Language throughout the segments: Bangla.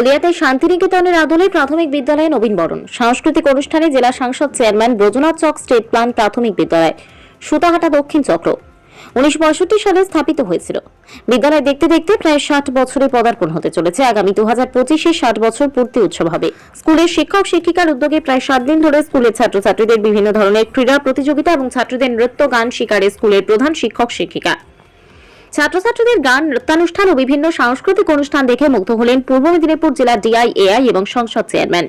হলদিয়াতে শান্তিনিকেতনের আদলে প্রাথমিক বিদ্যালয়ে নবীন বরণ। সাংস্কৃতিক অনুষ্ঠানে জেলা সাংসদ chairman Brajanath Chak state plan প্রাথমিক বিদ্যালয়, সুতাহাটা দক্ষিণ চক্র। উনিশশো পঁয়ষট্টি সালে স্থাপিত হয়েছিল। বিদ্যালয় দেখতে দেখতে প্রায় ষাট বছরে পদার্পণ হতে চলেছে। আগামী দু হাজার পঁচিশে ষাট বছর পূর্তি উৎসব হবে। স্কুলের শিক্ষক, শিক্ষিকার উদ্যোগে প্রায় সাত দিন ধরে স্কুলের ছাত্রছাত্রীদের বিভিন্ন ধরনের ক্রীড়া প্রতিযোগিতা এবং ছাত্রদের নৃত্য, গান শিকারে স্কুলের প্রধান শিক্ষক, শিক্ষিকা। ছাত্রছাত্রীদের গান, নৃত্যানুষ্ঠান ও বিভিন্ন সাংস্কৃতিক অনুষ্ঠান দেখে মুগ্ধ হলেন পূর্ব মেদিনীপুর জেলা ডিআইএআই এবং সংসদ চেয়ারম্যান।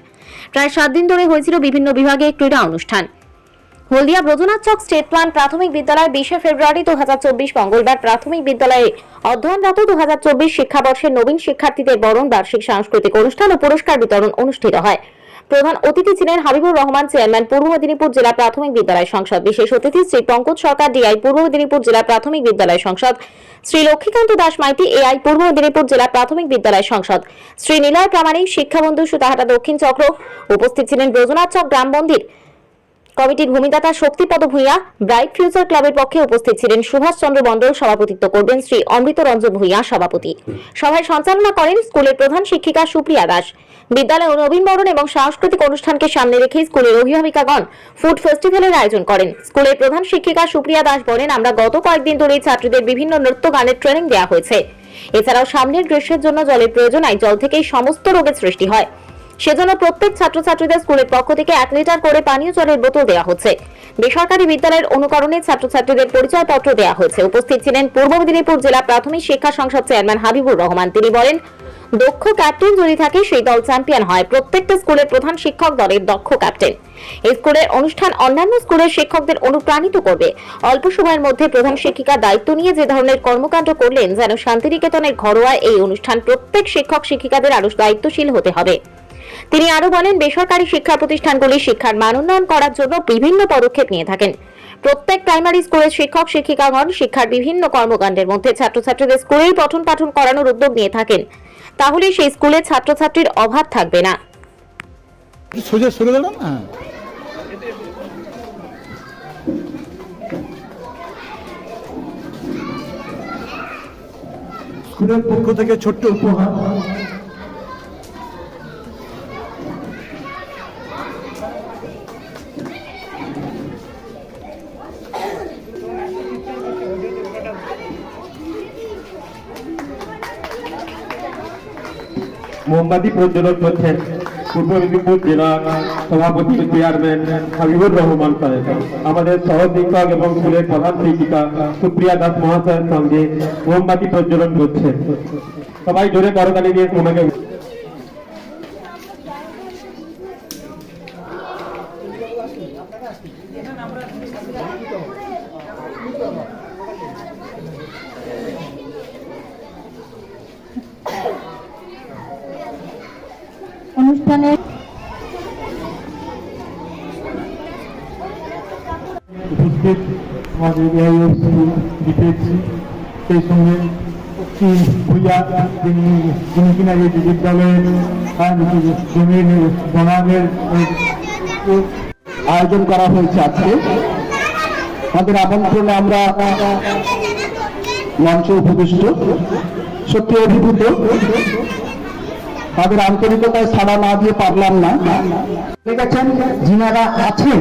প্রায় সাত দিন ধরে হয়েছিল বিভিন্ন বিভাগে ক্রীড়া অনুষ্ঠান। হলদিয়া ব্রজনাথ চক স্টেট প্লান প্রাথমিক বিদ্যালয় বিশে ফেব্রুয়ারি দু হাজার চব্বিশ মঙ্গলবার প্রাথমিক বিদ্যালয়ে অধ্যয়নরত দু হাজার চব্বিশ শিক্ষাবর্ষের নবীন শিক্ষার্থীদের বরণ বার্ষিক সাংস্কৃতিক অনুষ্ঠান ও পুরস্কার বিতরণ অনুষ্ঠিত হয়। প্রধান অতিথি ছিলেন হাবিবুর রহমান, চেয়ারম্যান পূর্ব মেদিনীপুর জেলা প্রাথমিক বিদ্যালয় সংসদ। বিশেষ অতিথি শ্রী পঙ্কজ সরকার, ডিআই পূর্ব মেদিনীপুর জেলা প্রাথমিক বিদ্যালয় সংসদ। শ্রী লক্ষ্মীকান্ত দাস মাইতি, এআই পূর্ব মেদিনীপুর জেলা প্রাথমিক বিদ্যালয় সংসদ। শ্রী নীলয় প্রামাণিক, শিক্ষাবন্ধু সুতাহাটা দক্ষিণ চক্র। উপস্থিত ছিলেন ব্রজনাথ চক, গ্রাম মন্দির। কমিটির ভূমিদাতা শক্তিপদ ভূঁইয়া ব্রাইট ফিউচার ক্লাবের পক্ষে উপস্থিত ছিলেন সুভাষ চন্দ্র মণ্ডল সভাপতিত্ব করবেন শ্রী অমৃত রঞ্জন ভূঁইয়া সভাপতি। সভায় সঞ্চালনা করেন স্কুলের প্রধান শিক্ষিকা সুপ্রিয়া দাস। বিদ্যালয়ে নবীন বরণ এবং সাংস্কৃতিক অনুষ্ঠানকে সামনে রেখে স্কুলের অভিভাবিকাগণ ফুড ফেস্টিভ্যালের আয়োজন করেন। স্কুলের প্রধান শিক্ষিকা সুপ্রিয়া দাস বলেন, আমরা গত কয়েকদিন ধরেই ছাত্রীদের বিভিন্ন নৃত্য গানের ট্রেনিং দেওয়া হয়েছে। এছাড়াও সামনের গ্রীষ্মের জন্য জলের প্রয়োজন হয় জল থেকেই সমস্ত রোগের সৃষ্টি হয়। সেজন্য প্রত্যেক ছাত্রছাত্রীদের স্কুলের পক্ষ থেকে এক লিটার করে পানীয় জলের বোতল দেওয়া হচ্ছে। বেসরকারি বিদ্যালয়ের অনুকরণে ছাত্রছাত্রীদের পরিচয়পত্র দেওয়া হয়েছে। উপস্থিত ছিলেন পূর্ব মেদিনীপুর জেলা প্রাথমিক শিক্ষা সংসদ চেয়ারম্যান হাবিবুর রহমান। তিনি বলেন, দক্ষ ক্যাপ্টেন যদি থাকে, সেই দল চ্যাম্পিয়ন হয়। প্রত্যেকটা স্কুলের প্রধান শিক্ষক দলের দক্ষ ক্যাপ্টেন। এই স্কুলের অনুষ্ঠান অন্যান্য স্কুলের শিক্ষকদের অনুপ্রাণিত করবে। অল্প সময়ের মধ্যে প্রধান শিক্ষিকা দায়িত্ব নিয়ে যে ধরনের কর্মকাণ্ড করলেন, যেন শান্তিনিকেতনের ঘরোয়া এই অনুষ্ঠান প্রত্যেক শিক্ষক শিক্ষিকাদের আরও দায়িত্বশীল হতে হবে। তিনি আরও বলেন বেসরকারি শিক্ষা প্রতিষ্ঠানগুলি শিক্ষার মান উন্নয়ন করার জন্য বিভিন্ন পদক্ষেপ নিয়ে থাকেন। প্রত্যেক প্রাইমারি স্কুলের শিক্ষক শিক্ষিকাগণ শিক্ষার বিভিন্ন কর্মকাণ্ডের মধ্যে ছাত্রছাত্রীদের স্কুলেই পঠন পাঠন করানোর উদ্যোগ নিয়ে থাকেন। তাহলে সেই স্কুলে ছাত্রছাত্রীর অভাব থাকবে না। সোজা সরে দাঁড়ান হ্যাঁ। স্কুলের পক্ষ থেকে ছোট্ট উপহার। মোমবাতি প্রজ্বলন করছেন পূর্ব মেদিনীপুর জেলা সভাপতি চেয়ারম্যান হাবিবুর রহমান সাহেব। আমাদের সহশিক্ষক এবং স্কুলের প্রধান শিক্ষিকা সুপ্রিয়া দাস মহাশয়ের সঙ্গে মোমবাতি প্রজ্বলন করছেন। সবাই জোরে করতালি দিয়ে ওনাকে আমাদের সেই সঙ্গে ভূঁইয়া যিনি যিনি কিনা বনামের আয়োজন করা হয়েছে আজকে। তাদের আমন্ত্রণে আমরা মঞ্চে উপবিষ্ট। সত্যি অভিভূত। তাদের আন্তরিকতায় সাড়া না দিয়ে পারলাম না। দেখেছেন যিনারা আছেন,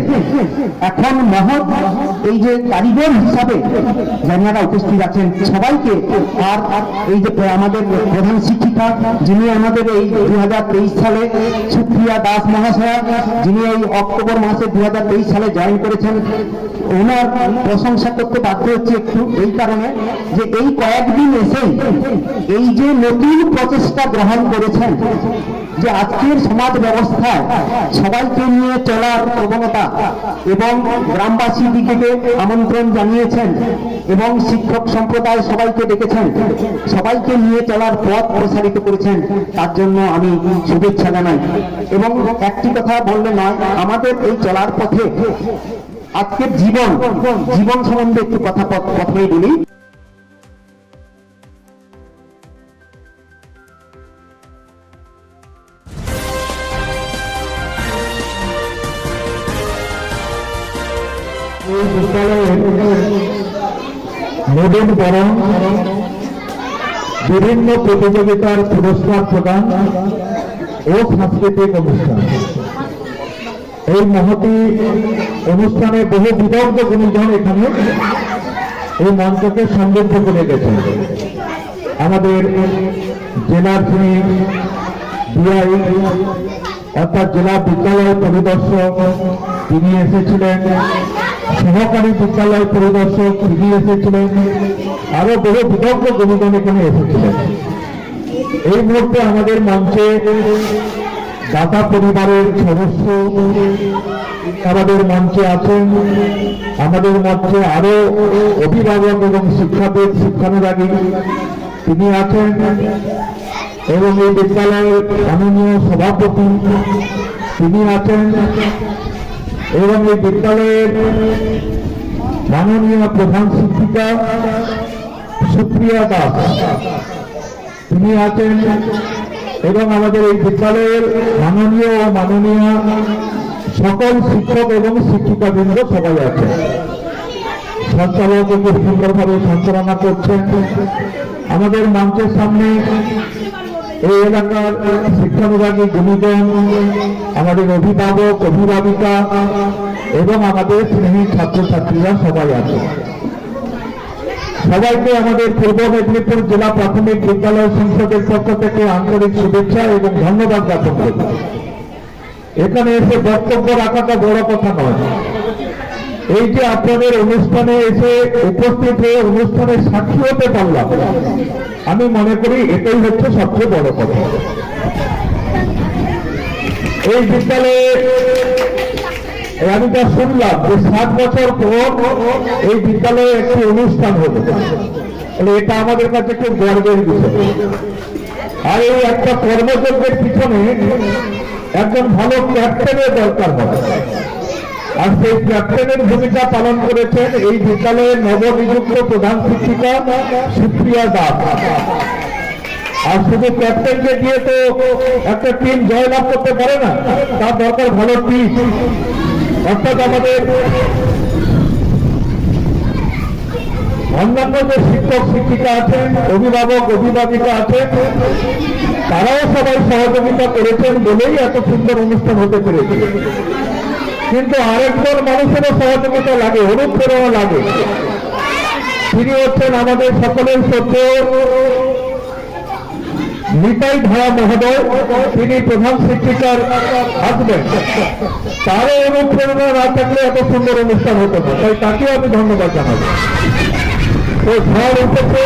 এখন মহৎ এই যে কারিগর হিসাবে যারা উপস্থিত আছেন, সবাইকে আর এই যে আমাদের প্রধান শিক্ষিকা, যিনি আমাদের এই দু হাজার তেইশ সালে সুপ্রিয়া দাস মহাশয়া, যিনি এই অক্টোবর মাসে দু হাজার তেইশ সালে জয়েন করেছেন, ওনার প্রশংসা করতে বাধ্য হচ্ছে একটু এই কারণে যে এই কয়েকদিন এসেই এই যে নতুন প্রচেষ্টা গ্রহণ করেছেন যে আজকের সমাজ ব্যবস্থায় সবাইকে নিয়ে চলার প্রবণতা এবং গ্রামবাসী দিকে আমন্ত্রণ জানিয়েছেন এবং শিক্ষক সম্প্রদায় সবাইকে ডেকেছেন, সবাইকে নিয়ে চলার পথ প্রসারিত করেছেন, তার জন্য আমি শুভেচ্ছা জানাই। এবং একটি কথা বললে নয়, আমাদের এই চলার পথে আজকের জীবন জীবন সম্বন্ধে একটু কথা প্রথমেই বলি। নবীন বরণ বিভিন্ন প্রতিযোগিতার পুরস্কার প্রদান ও সাংস্কৃতিক অনুষ্ঠান এই মহতি অনুষ্ঠানে বহু বিদগ্ধ গুণীজন এখানে এই মঞ্চকে সমৃদ্ধ করে গেছেন আমাদের জেলার যিনি ডিআই অর্থাৎ জেলা বিদ্যালয় পরিদর্শক তিনি এসেছিলেন সহকারী বিদ্যালয় পরিদর্শক তিনি এসেছিলেন। আরও বহু বিদগ্ধ গুণীজন এখানে এসেছিলেন। এই মুহূর্তে আমাদের মঞ্চে দাতা পরিবারের সদস্য আমাদের মঞ্চে আছেন। আমাদের মঞ্চে আরও অভিভাবক এবং শিক্ষাবিদ, শিক্ষানুরাগী তিনি আছেন এবং এই বিদ্যালয়ের মাননীয় সভাপতি তিনি আছেন। এবং এই বিদ্যালয়ের মাননীয় প্রধান শিক্ষিকা সুপ্রিয়া দাস। তিনি আছেন এবং আমাদের এই বিদ্যালয়ের মাননীয় ও মাননীয় সকল শিক্ষক এবং শিক্ষিকা শিক্ষিকাবৃন্দ সবাই আছেন। সঞ্চালক সুন্দরভাবে সঞ্চালনা করছেন। আমাদের মঞ্চের সামনে এই এলাকার শিক্ষানুরাগী গুণীজন আমাদের অভিভাবক, অভিভাবিকা এবং আমাদের স্নেহী ছাত্রছাত্রীরা সবাই আছে। সবাইকে আমাদের পূর্ব মেদিনীপুর জেলা প্রাথমিক বিদ্যালয় সংসদের পক্ষ থেকে আন্তরিক শুভেচ্ছা এবং ধন্যবাদ জ্ঞাপন করি এখানে এসে বক্তব্য রাখাটা বড় কথা নয়। এই যে আপনাদের অনুষ্ঠানে এসে উপস্থিত হয়ে অনুষ্ঠানে সাক্ষী হতে পারলাম, আমি মনে করি এটাই হচ্ছে সবচেয়ে বড় কথা। এই বিদ্যালয়ে আমি যা শুনলাম যে সাত বছর পর এই বিদ্যালয়ে একটি অনুষ্ঠান তাহলে এটা আমাদের কাছে খুব গর্বের বিষয়। আর এই একটা কর্মযজ্ঞের পিছনে একজন ভালো ক্যাপ্টেনের দরকার হয় আর সেই ক্যাপ্টেনের ভূমিকা পালন করেছেন এই বিদ্যালয়ের নবনিযুক্ত প্রধান শিক্ষিকা সুপ্রিয়া দাস। আর শুধু ক্যাপ্টেনকে দিয়ে তো একটা টিম জয়লাভ করতে পারে না, তার দরকার ভালো টিম অর্থাৎ আমাদের অন্যান্য যে শিক্ষক, শিক্ষিকা আছেন, অভিভাবক, অভিভাবিকা আছেন, তারাও সবাই সহযোগিতা করেছেন বলেই এত সুন্দর অনুষ্ঠান হতে পেরেছে। কিন্তু আরেকজন মানুষেরও সহযোগিতা লাগে, অনুপ্রেরণা লাগে। তিনি হচ্ছেন আমাদের সকলের শ্রদ্ধেয় নিতাই ধারা মহোদয়। তিনি প্রধান শিক্ষিকার হাজবেন্ড তারও অনুপ্রেরণা না থাকলে এত সুন্দর অনুষ্ঠান হতো না। তাই তাকে আমি ধন্যবাদ জানাব। তো ঝড় উঠেছে,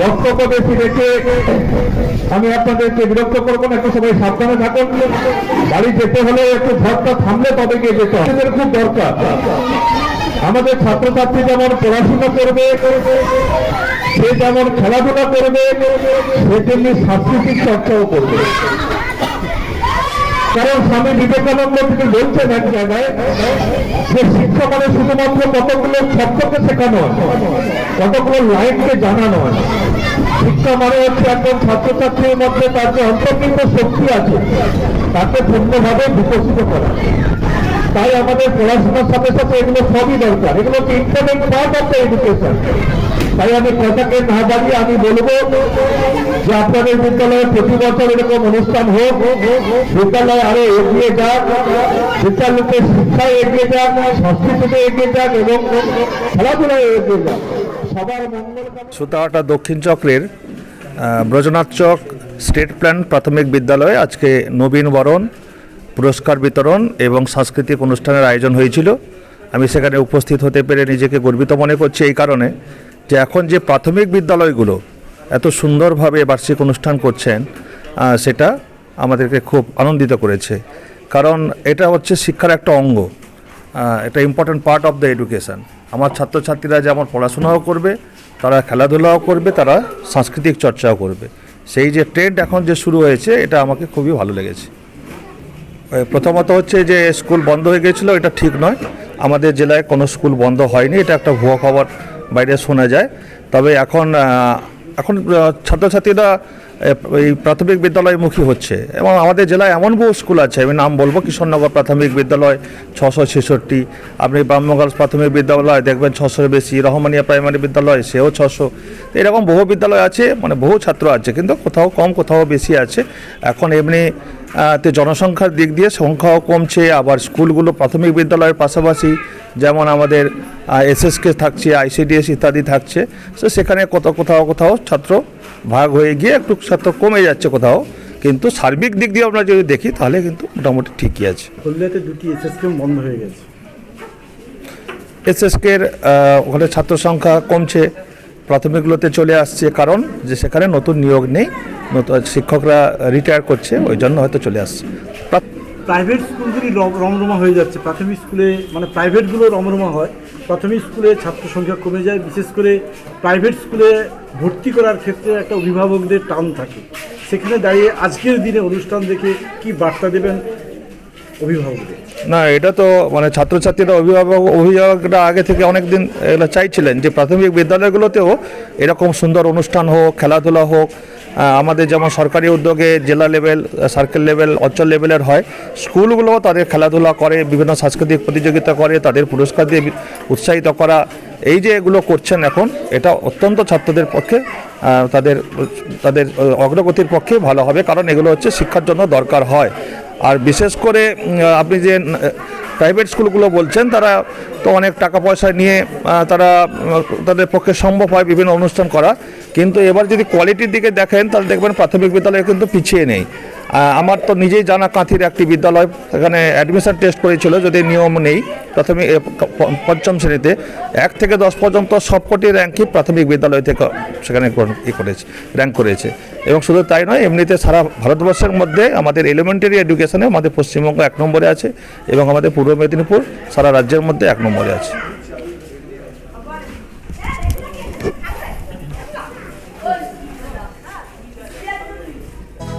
বক্তব্য বেশি রেখে আমি আপনাদেরকে বিরক্ত করব না একটু সবাই সাবধানে থাকুন। বাড়ি যেতে হলে একটু ঝড়টা থামলে তবে গিয়ে যেতে হবে। খুব দরকার। আমাদের ছাত্রছাত্রী যেমন পড়াশোনা করবে সে যেমন খেলাধুলা করবে সে তেমনি সাংস্কৃতিক চর্চাও করবে। কারণ স্বামী বিবেকানন্দ তিনি বলছেন এক জায়গায় যে শিক্ষা মানে শুধুমাত্র কতগুলো শব্দকে শেখানো হয়, কতগুলো লাইনকে জানানো। হয়। শিক্ষা মানে হচ্ছে একজন ছাত্রছাত্রীর মধ্যে তার যে অন্তর্নিহিত শক্তি আছে, তাকে পূর্ণভাবে বিকশিত করা। তাই আমাদের পড়াশোনার সাথে সাথে এগুলো সবই দরকার। এগুলো হচ্ছে important part of the education তাই আমি কথাকে না বাড়িয়ে আমি বলব যে আপনাদের বিদ্যালয়ে প্রতি বছর এরকম অনুষ্ঠান হোক, বিদ্যালয় আরও এগিয়ে যাক, বিদ্যালয়কে শিক্ষায় এগিয়ে যাক, সংস্কৃতিতে এগিয়ে যাক এবং খেলাধুলায় এগিয়ে যাক। সুতাহাটা দক্ষিণ চক্রের ব্রজনাথ চক স্টেট প্ল্যান প্রাথমিক বিদ্যালয়ে আজকে নবীন বরণ, পুরস্কার বিতরণ এবং সাংস্কৃতিক অনুষ্ঠানের আয়োজন হয়েছিল। আমি সেখানে উপস্থিত হতে পেরে নিজেকে গর্বিত মনে করছি এই কারণে যে এখন যে প্রাথমিক বিদ্যালয়গুলো এত সুন্দরভাবে বার্ষিক অনুষ্ঠান করছেন সেটা আমাদেরকে খুব আনন্দিত করেছে। কারণ এটা হচ্ছে শিক্ষার একটা অঙ্গ এটা important part of the education আমার ছাত্রছাত্রীরা যেমন পড়াশোনাও করবে, তারা খেলাধুলাও করবে, তারা সাংস্কৃতিক চর্চাও করবে। সেই যে ট্রেন্ড এখন যে শুরু হয়েছে, এটা আমাকে খুবই ভালো লেগেছে। প্রথমত হচ্ছে যে স্কুল বন্ধ হয়ে গেছিল এটা ঠিক নয়। আমাদের জেলায় কোনো স্কুল বন্ধ হয়নি, এটা একটা ভুয়া খবর, বাইরে শোনা যায়। তবে এখন এখন ছাত্রছাত্রীরা এই প্রাথমিক বিদ্যালয়মুখী হচ্ছে। এবং আমাদের জেলায় এমন বহু স্কুল আছে, আমি নাম বলব, কিশোরনগর প্রাথমিক বিদ্যালয় ছশো ছেষট্টি, আপনি ব্রাহ্মগঞ্জ প্রাথমিক বিদ্যালয় দেখবেন ছশোর বেশি, রহমানিয়া প্রাইমারি বিদ্যালয় সেও ছশো। এরকম বহু বিদ্যালয় আছে মানে বহু ছাত্র আছে, কিন্তু কোথাও কম, কোথাও বেশি আছে। এখন এমনি তে জনসংখ্যার দিক দিয়ে সংখ্যাও কমছে আবার স্কুলগুলো প্রাথমিক বিদ্যালয়ের পাশাপাশি যেমন আমাদের এসএসকে থাকছে আইসিডিএস ইত্যাদি থাকছে। তো সেখানে কোথাও কোথাও কোথাও ছাত্র ভাগ হয়ে গিয়ে একটু ছাত্র কমে যাচ্ছে কোথাও। কিন্তু সার্বিক দিক দিয়ে আমরা যদি দেখি তাহলে কিন্তু মোটামুটি ঠিকই আছে। হলদিয়াতে দুটি এসএসকেম বন্ধ হয়ে গেছে। এসএসকের ওখানে ছাত্র সংখ্যা কমছে প্রাথমিকগুলোতে চলে আসছে কারণ যে সেখানে নতুন নিয়োগ নেই। শিক্ষকরা রিটায়ার করছে, ওই জন্য হয়তো চলে আসছে। প্রা- প্রাইভেট স্কুলগুলি রম- রমরমা হয়ে যাচ্ছে। প্রাথমিক স্কুলে মানে প্রাইভেটগুলো রমরমা হয়। প্রাথমিক স্কুলে ছাত্র সংখ্যা কমে যায়। বিশেষ করে প্রাইভেট স্কুলে ভর্তি করার ক্ষেত্রে একটা অভিভাবকদের টান থাকে। সেখানে দাঁড়িয়ে আজকের দিনে অনুষ্ঠান দেখে কি বার্তা দেবেন অভিভাবকদের? না, এটা তো মানে ছাত্রছাত্রীরা, অভিভাবক, অভিভাবকরা আগে থেকে অনেক দিন এগুলো চাইছিলেন যে প্রাথমিক বিদ্যালয়গুলোতেও এরকম সুন্দর অনুষ্ঠান হোক, খেলাধুলা হোক আমাদের যেমন সরকারি উদ্যোগে জেলা লেভেল সার্কেল লেভেল অঞ্চল লেভেলের হয়, স্কুলগুলোও তাদের খেলাধুলা করে, বিভিন্ন সাংস্কৃতিক প্রতিযোগিতা করে, তাদের পুরস্কার দিয়ে উৎসাহিত করা, এই যে এগুলো করছেন এখন, এটা অত্যন্ত ছাত্রদের পক্ষে তাদের তাদের অগ্রগতির পক্ষে ভালো হবে, কারণ এগুলো হচ্ছে শিক্ষার জন্য দরকার হয়। আর বিশেষ করে আপনি যে প্রাইভেট স্কুলগুলো বলছেন, তারা তো অনেক টাকা পয়সা নিয়ে তারা তাদের পক্ষে সম্ভব হয় বিভিন্ন অনুষ্ঠান করা। কিন্তু এবার যদি কোয়ালিটির দিকে দেখেন, তাহলে দেখবেন প্রাথমিক বিদ্যালয় কিন্তু পিছিয়ে নেই। আমার তো নিজেই জানা কাঁথির একটি বিদ্যালয় সেখানে অ্যাডমিশন টেস্ট করেছিল, যদি নিয়ম নেই প্রাথমিক পঞ্চম শ্রেণীতে। এক থেকে দশ পর্যন্ত সবকটি র্যাঙ্কই প্রাথমিক বিদ্যালয় থেকে সেখানে ই করেছে র্যাঙ্ক করেছে। এবং শুধু তাই নয়, এমনিতে সারা ভারতবর্ষের মধ্যে আমাদের এলিমেন্টারি এডুকেশনে আমাদের পশ্চিমবঙ্গ এক নম্বরে আছে, এবং আমাদের পূর্ব মেদিনীপুর, সারা রাজ্যের মধ্যে এক নম্বরে আছে।